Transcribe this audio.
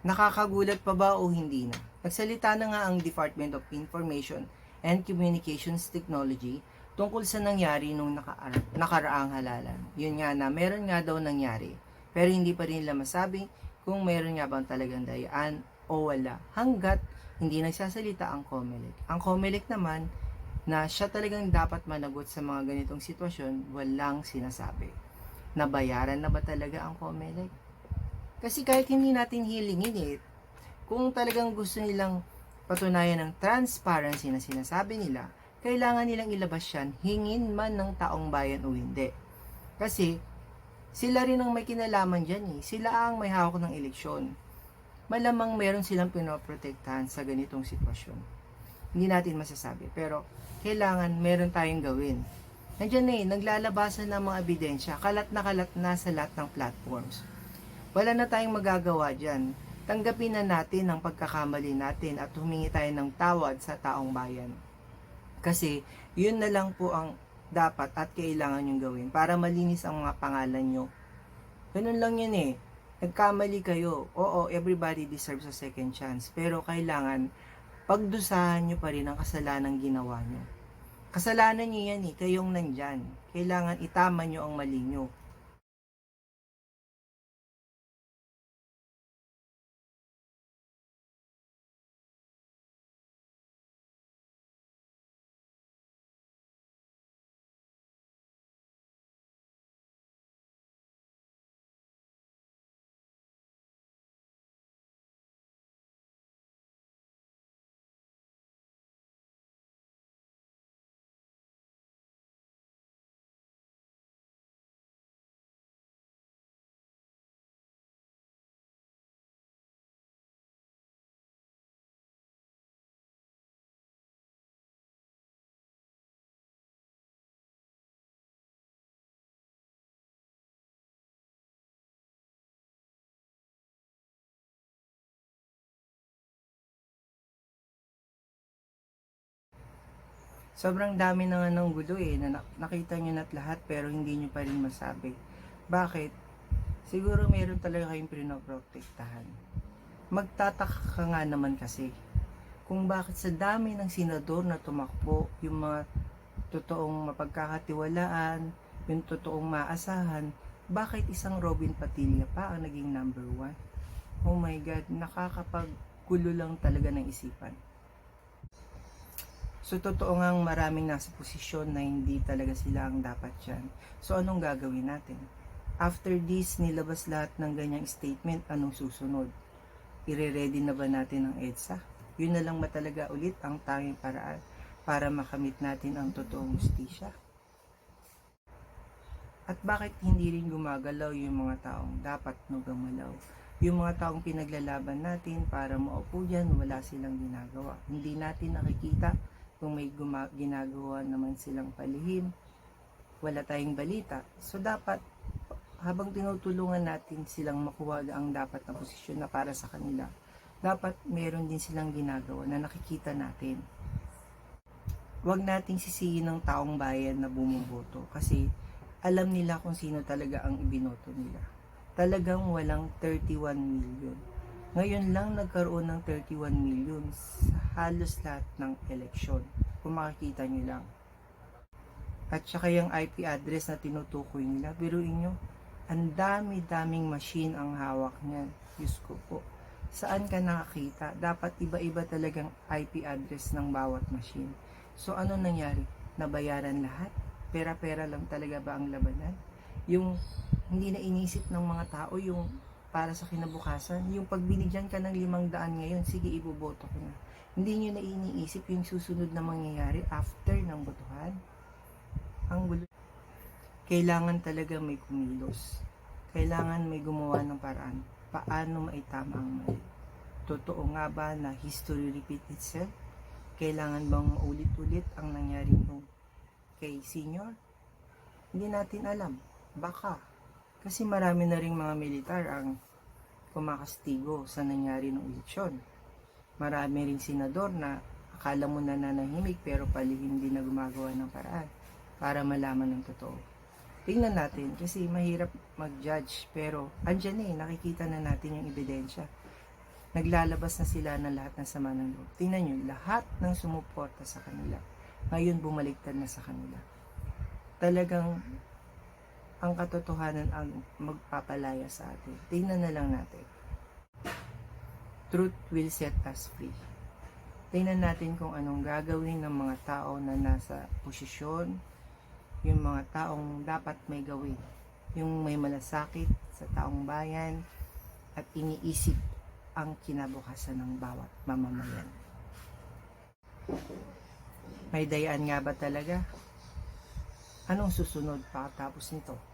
Nakakagulat pa ba o hindi na? Nagsalita na nga ang Department of Information and Communications Technology tungkol sa nangyari nung nakaara- nakaraang halalan. Yun nga na meron nga daw nangyari, pero hindi pa rin nila masabi kung meron nga bang talagang dayaan o wala hanggat hindi nagsasalita ang COMELEC. Ang COMELEC naman na siya talagang dapat managot sa mga ganitong sitwasyon, walang sinasabi. Nabayaran na ba talaga ang COMELEC? Kasi kahit hindi natin hilingin eh, kung talagang gusto nilang patunayan ng transparency na sinasabi nila, kailangan nilang ilabas yan, hingin man ng taong bayan o hindi. Kasi, sila rin ang may kinalaman dyan eh. Sila ang may hawak ng eleksyon. Malamang meron silang pinoprotektahan sa ganitong sitwasyon. Hindi natin masasabi. Pero, kailangan meron tayong gawin. Nandiyan eh, naglalabasan ng mga ebidensya. Kalat na kalat na sa lahat ng platforms. Wala na tayong magagawa dyan. Tanggapin na natin ang pagkakamali natin at humingi tayo ng tawad sa taong bayan. Kasi, yun na lang po ang dapat at kailangan yung gawin para malinis ang mga pangalan nyo. Ganun lang yun eh. Nagkamali kayo. Oo, everybody deserves a second chance. Pero kailangan, pagdusahan nyo pa rin ang kasalanan ginawa nyo. Kasalanan nyo yan eh, kayong nandyan. Kailangan itama nyo ang mali nyo. Sobrang dami na nga ng gulo eh, na nak- nakita nyo na't lahat pero hindi nyo pa rin masabi. Bakit? Siguro meron talaga kayong pinoprotektahan. Magtataka ka nga naman kasi kung bakit sa dami ng senador na tumakbo, yung mga totoong mapagkakatiwalaan, yung totoong maasahan, bakit isang Robin Patilla pa ang naging number one? Oh my God, nakakapaggulo lang talaga ng isipan. So, totoo nga maraming nasa posisyon na hindi talaga sila ang dapat yan. So, anong gagawin natin? After this, nilabas lahat ng ganyang statement, anong susunod? Ire-ready na ba natin ang EDSA? Yun na lang ba talaga ulit ang tanging paraan para makamit natin ang totoong justisya? At bakit hindi rin gumagalaw yung mga taong dapat no? Yung mga taong pinaglalaban natin para maupo dyan, wala silang ginagawa. Hindi natin nakikita kung may ginagawa naman silang palihim, wala tayong balita. So dapat habang tinutulungan natin silang makuha ang dapat na posisyon na para sa kanila, dapat meron din silang ginagawa na nakikita natin. Huwag nating sisihin ng taong bayan na bumuboto kasi alam nila kung sino talaga ang ibinoto nila. Talagang walang 31 million. Ngayon lang nagkaroon ng 31 million sa halos lahat ng eleksyon. Kung makikita nyo lang. At saka yung IP address na tinutukoy nila, biruin nyo, ang dami-daming machine ang hawak niyan. Diyos ko po. Saan ka nakakita? Dapat iba-iba talagang IP address ng bawat machine. So ano nangyari? Nabayaran lahat? Pera-pera lang talaga ba ang labanan? Yung hindi na inisip ng mga tao yung para sa kinabukasan. Yung pag binigyan ka ng limang daan ngayon, sige iboboto ko na. Hindi nyo na iniisip yung susunod na mangyayari after ng botohan. Ang gulo. Kailangan talaga may kumilos. Kailangan may gumawa ng paraan. Paano maitama ang mali? Totoo nga ba na history repeat itself? Kailangan bang maulit-ulit ang nangyari nung kay senior? Hindi natin alam. Baka. Kasi marami na ring mga militar ang kumakastigo sa nangyari ng eleksyon. Marami ring senador na akala mo na nanahimik pero palihim din na gumagawa ng paraan para malaman ng totoo. Tingnan natin kasi mahirap mag-judge pero andyan eh, nakikita na natin yung ebidensya. naglalabas na sila ng lahat ng sama ng loob. Tingnan nyo, lahat ng sumuporta sa kanila, ngayon bumaliktad na sa kanila. Talagang ang katotohanan ang magpapalaya sa atin. Tingnan na lang natin. Truth will set us free. Tingnan natin kung anong gagawin ng mga tao na nasa posisyon, yung mga taong dapat may gawin. Yung may malasakit sa taong bayan at iniisip ang kinabukasan ng bawat mamamayan. May dayaan nga ba talaga? Anong susunod pagkatapos nito?